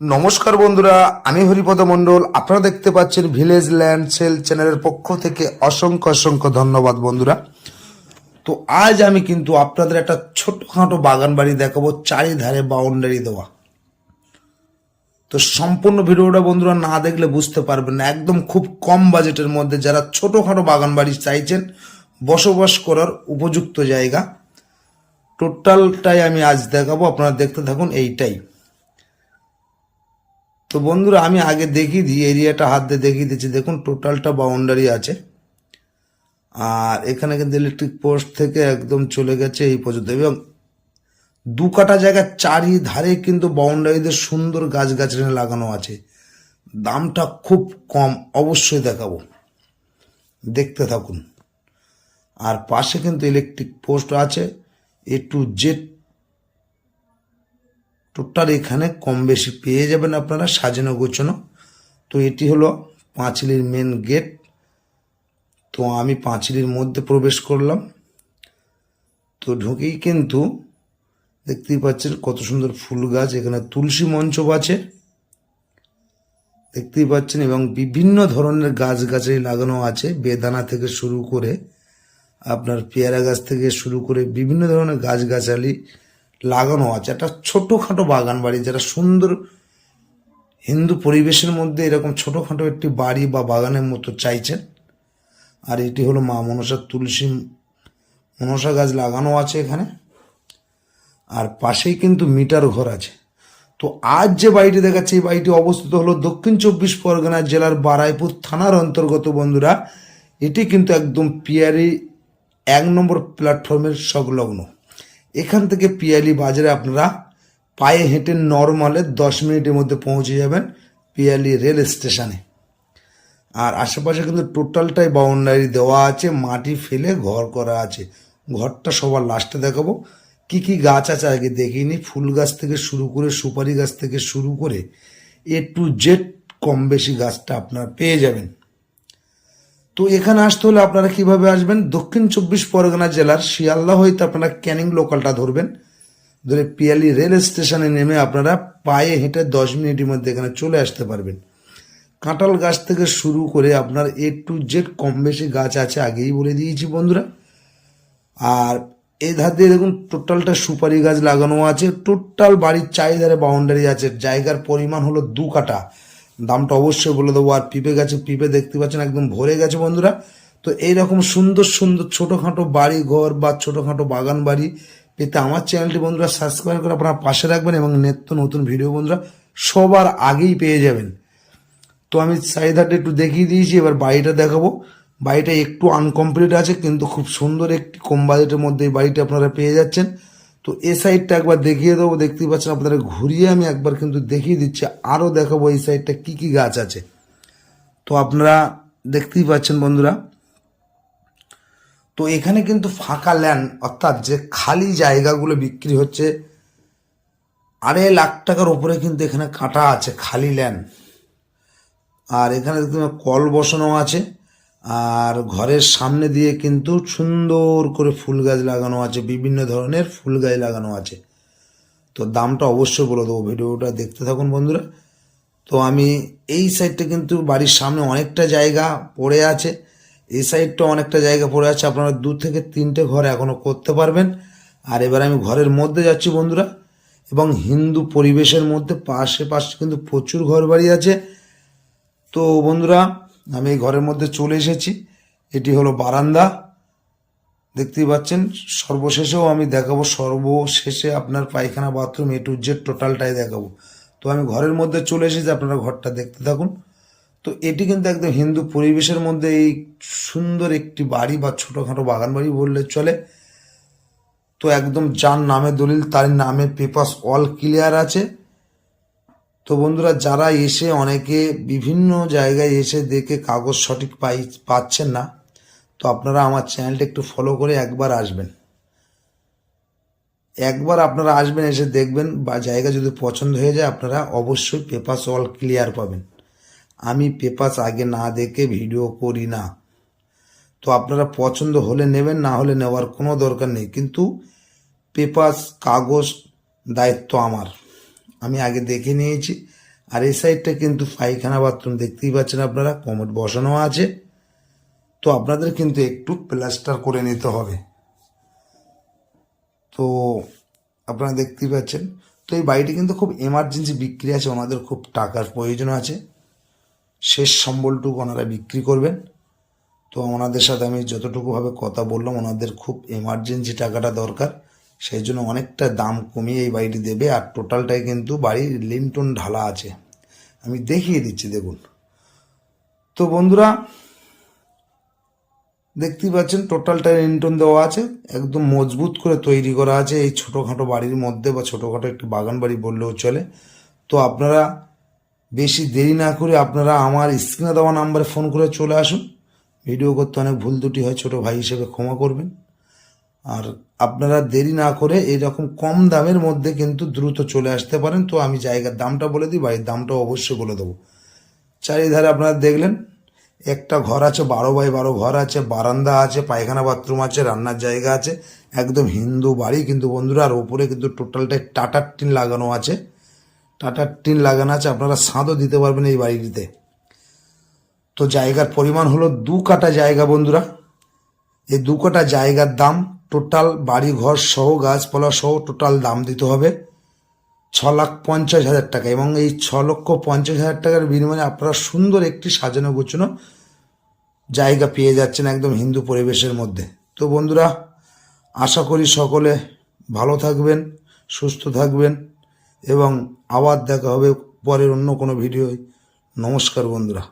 নমস্কার বন্ধুরা, আমি হরিপদ মণ্ডল। আপনারা দেখতে পাচ্ছেন ভিলেজ ল্যান্ড সেল চ্যানেলের পক্ষ থেকে অসংখ্য অসংখ্য ধন্যবাদ বন্ধুরা। তো আজ আমি কিন্তু আপনাদের একটা ছোটখাটো বাগান বাড়ি দেখাবো, চারিধারে বাউন্ডারি দেওয়া। তো সম্পূর্ণ ভিডিওটা বন্ধুরা না দেখলে বুঝতে পারবেন না, একদম খুব কম বাজেটের মধ্যে যারা ছোটখাটো বাগান বাড়ি চাইছেন, বসবাস করার উপযুক্ত জায়গা। টোটালটাই আমি আজ দেখাবো, আপনারা দেখতে থাকুন, এইটাই। তো বন্ধুরা, আমি আগে দেখিয়ে দিই, এরিয়াটা হাত দিয়ে দেখিয়ে দিচ্ছি। দেখুন, টোটালটা বাউন্ডারি আছে। আর এখানে কিন্তু ইলেকট্রিক পোস্ট থেকে একদম চলে গেছে এই পর্যন্ত। এবং দু কাটা জায়গার চারিধারে কিন্তু বাউন্ডারিতে সুন্দর গাছগাছালি লাগানো আছে। দামটা খুব কম, অবশ্যই দেখাবো। দেখতে থাকুন। আর পাশে কিন্তু ইলেকট্রিক পোস্ট আছে। এ টু জেড টোটাল এখানে কম বেশি পেয়ে যাবেন আপনারা, সাজানো গোছানো। তো এটি হলো পাঁচিলির মেন গেট তো আমি পাঁচিলির মধ্যে প্রবেশ করলাম। তো ঢুকেই কিন্তু দেখতেই পাচ্ছেন কত সুন্দর ফুল গাছ। এখানে তুলসী মঞ্চ আছে। দেখতেই পাচ্ছেন এবং বিভিন্ন ধরনের গাছগাছালি লাগানো আছে। বেদানা থেকে শুরু করে আপনার পেয়ারা গাছ থেকে শুরু করে বিভিন্ন ধরনের গাছগাছালি লাগানো আছে, একটা ছোটোখাটো বাগান বাড়ি যারা সুন্দর হিন্দু পরিবেশের মধ্যে এরকম ছোটোখাটো একটি বাড়ি বা বাগানের মতো চাইছেন। আর এটি হলো মা মনসার তুলসী, মনসা গাছ লাগানো আছে এখানে। আর পাশেই কিন্তু মিটার ঘর আছে। তো আজ যে বাড়িটি দেখাচ্ছে, এই বাড়িটি অবস্থিত হলো দক্ষিণ চব্বিশ পরগনা জেলার বারাইপুর থানার অন্তর্গত বন্ধুরা। এটি কিন্তু একদম পিয়ারি এক নম্বর প্ল্যাটফর্মের সংলগ্ন। এখান থেকে পিয়ালি বাজারে আপনারা পায়ে হেঁটে নর্মালে দশ মিনিটের মধ্যে পৌঁছে যাবেন পিয়ালি রেল স্টেশনে। আর আশেপাশে কিন্তু টোটালটাই বাউন্ডারি দেওয়া আছে, মাটি ফেলে ঘর করা আছে। ঘরটা সবার লাস্টে দেখাবো। কি কি গাছ আছে আগে দেখিনি। ফুল গাছ থেকে শুরু করে, সুপারি গাছ থেকে শুরু করে এ টু জেড কম বেশি গাছটা আপনারা পেয়ে যাবেন। তো এখানে আসতে হলে আপনারা কীভাবে আসবেন? দক্ষিণ চব্বিশ পরগনা জেলার শিয়ালদা হইতে আপনারা ক্যানিং লোকালটা ধরবেন। ধরে পিয়ালি রেল স্টেশনে নেমে আপনারা পায়ে হেঁটে দশ মিনিটের মধ্যে এখানে চলে আসতে পারবেন। কাঁঠাল গাছ থেকে শুরু করে আপনার এ টু জেড কম বেশি গাছ আছে, আগেই বলে দিয়েছি বন্ধুরা। আর এই ধার দিয়ে দেখুন, টোটালটা সুপারি গাছ লাগানো আছে। টোটাল বাড়ির চারিধারে বাউন্ডারি আছে। জায়গার পরিমাণ হলো দু কাটা দামটা অবশ্যই বলে দেবো। আর পিপে গাছে, পিপে দেখতে পাচ্ছেন একদম ভরে গেছে বন্ধুরা। তো এইরকম সুন্দর সুন্দর ছোটোখাটো বাড়ি ঘর বা ছোটোখাটো বাগান বাড়ি পেতে আমার চ্যানেলটি বন্ধুরা সাবস্ক্রাইব করে আপনারা পাশে রাখবেন এবং নিত্য নতুন ভিডিও বন্ধুরা সবার আগেই পেয়ে যাবেন। তো আমি সাইডারটা একটু দেখিয়ে দিয়েছি, এবার বাড়িটা দেখাবো। বাড়িটা একটু আনকমপ্লিট আছে, কিন্তু খুব সুন্দর একটি কম বাজেটের মধ্যে এই বাড়িটা আপনারা পেয়ে যাচ্ছেন। তো এ সাইডটা একবার দেখিয়ে দেবো, দেখতেই পাচ্ছেন আপনারা ঘুরিয়ে আমি একবার কিন্তু দেখিয়ে দিচ্ছি, আরও দেখাবো এই সাইডটা কি কি গাছ আছে। তো আপনারা দেখতেই পাচ্ছেন বন্ধুরা, তো এখানে কিন্তু ফাঁকা ল্যান্ড অর্থাৎ যে খালি জায়গাগুলো বিক্রি হচ্ছে আড়াই লাখ টাকার উপরে কিন্তু এখানে কাটা আছে, খালি ল্যান্ড আর এখানে কল বসানো আছে। আর ঘরের সামনে দিয়ে কিন্তু সুন্দর করে ফুল গাছ লাগানো আছে, বিভিন্ন ধরনের ফুল গাছ লাগানো আছে। তো দামটা অবশ্যই বলে দেবো, ভিডিওটা দেখতে থাকুন বন্ধুরা। তো আমি এই সাইডটা কিন্তু বাড়ির সামনে অনেকটা জায়গা পড়ে আছে। এই সাইডটা অনেকটা জায়গা পড়ে আছে, আপনারা দু থেকে তিনটে ঘর এখনও করতে পারবেন। আর এবার আমি ঘরের মধ্যে যাচ্ছি বন্ধুরা, এবং হিন্দু পরিবেশের মধ্যে পাশে পাশে কিন্তু প্রচুর ঘর বাড়ি আছে। তো বন্ধুরা আমি এই ঘরের মধ্যে চলে এসেছি। এটি হলো বারান্দা। দেখতেই পাচ্ছেন, সর্বশেষেও আমি দেখাবো, সর্বশেষে আপনার পায়খানা বাথরুম এ টু জেড টোটালটাই দেখাবো। তো আমি ঘরের মধ্যে চলে এসেছি, আপনারা ঘরটা দেখতে থাকুন। তো এটি কিন্তু একদম হিন্দু পরিবেশের মধ্যে এই সুন্দর একটি বাড়ি বা ছোটোখাটো বাগান বাড়ি বললে চলে। তো একদম যার নামে দলিল, তার নামে পেপাস অল ক্লিয়ার আছে। তো বন্ধুরা, যারা এসে অনেকে বিভিন্ন জায়গায় এসে দেখে কাগজ সঠিক পাই, পাচ্ছেন না, তো আপনারা আমার চ্যানেলটা একটু ফলো করে একবার আসবেন। একবার আপনারা আসবেন, এসে দেখবেন বা জায়গা যদি পছন্দ হয়ে যায়, আপনারা অবশ্যই পেপাস অল ক্লিয়ার পাবেন। আমি পেপাস আগে না দেখে ভিডিও করি না। তো আপনারা পছন্দ হলে নেবেন, না হলে নেওয়ার কোনো দরকার নেই। কিন্তু পেপাস কাগজ, দায়িত্ব আমার। আমি আগে দেখে নিয়েছি। আর এই সাইডটা কিন্তু পায়খানা বাথরুম দেখতেই পাচ্ছেন আপনারা, কমোড বসানো আছে। তো আপনাদের কিন্তু একটু প্লাস্টার করে নিতে হবে। তো আপনারা দেখতেই পাচ্ছেন। তো এই বাড়িটি কিন্তু খুব এমার্জেন্সি বিক্রি আছে, ওনাদের খুব টাকার প্রয়োজন আছে। শেষ সম্বলটুকু ওনারা বিক্রি করবেন। তো ওনাদের সাথে আমি যতটুকুভাবে কথা বললাম, ওনাদের খুব এমার্জেন্সি টাকাটা দরকার। সেই জন্য অনেকটা দাম কমিয়ে এই বাড়িটি দেবে আর টোটালটাই কিন্তু বাড়ির লিমটন ঢালা আছে। আমি দেখিয়ে দিচ্ছি, দেখুন। তো বন্ধুরা, দেখতেই পাচ্ছেন টোটালটা লিন্টন দেওয়া আছে। একদম মজবুত করে তৈরি করা আছে এই ছোটোখাটো বাড়ির মধ্যে বা ছোটোখাটো একটি বাগান বাড়ি বললেও চলে। তো আপনারা বেশি দেরি না করে আপনারা আমার স্ক্রিনে দেওয়া নাম্বারে ফোন করে চলে আসুন। ভিডিও করতে অনেক ভুল দুটি হয়, ছোটো ভাই হিসেবে ক্ষমা করবেন। আর আপনারা দেরি না করে এরকম কম দামের মধ্যে কিন্তু দ্রুত চলে আসতে পারেন। তো আমি জায়গার দামটা বলে দিই বাড়ির দামটাও অবশ্যই বলে দেবো। চারিধারে আপনারা দেখলেন, একটা ঘর আছে, বারো বাই বারো ঘর আছে, বারান্দা আছে, পায়খানা বাথরুম আছে, রান্নার জায়গা আছে, একদম হিন্দু বাড়ি। কিন্তু বন্ধুরা, আর ওপরে কিন্তু টোটালটাই টাটার টিন লাগানো আছে। টাটার টিন লাগানো আছে, আপনারা সাঁদও দিতে পারবেন এই বাড়িটিতে। তো জায়গার পরিমাণ হলো দু কাটা জায়গা বন্ধুরা। এই দু কাটা জায়গার দাম টোটাল বাড়ি ঘর সহ, গাছপালা সহ টোটাল দাম দিতে হবে ছ লাখ পঞ্চাশ হাজার টাকা এবং এই ছ লক্ষ পঞ্চাশ হাজার টাকার বিনিময়ে আপনারা সুন্দর একটি সাজানো গোছানো জায়গা পেয়ে যাচ্ছেন একদম হিন্দু পরিবেশের মধ্যে। তো বন্ধুরা, আশা করি সকলে ভালো থাকবেন, সুস্থ থাকবেন এবং আবার দেখা হবে পরের অন্য কোনো ভিডিও নমস্কার বন্ধুরা।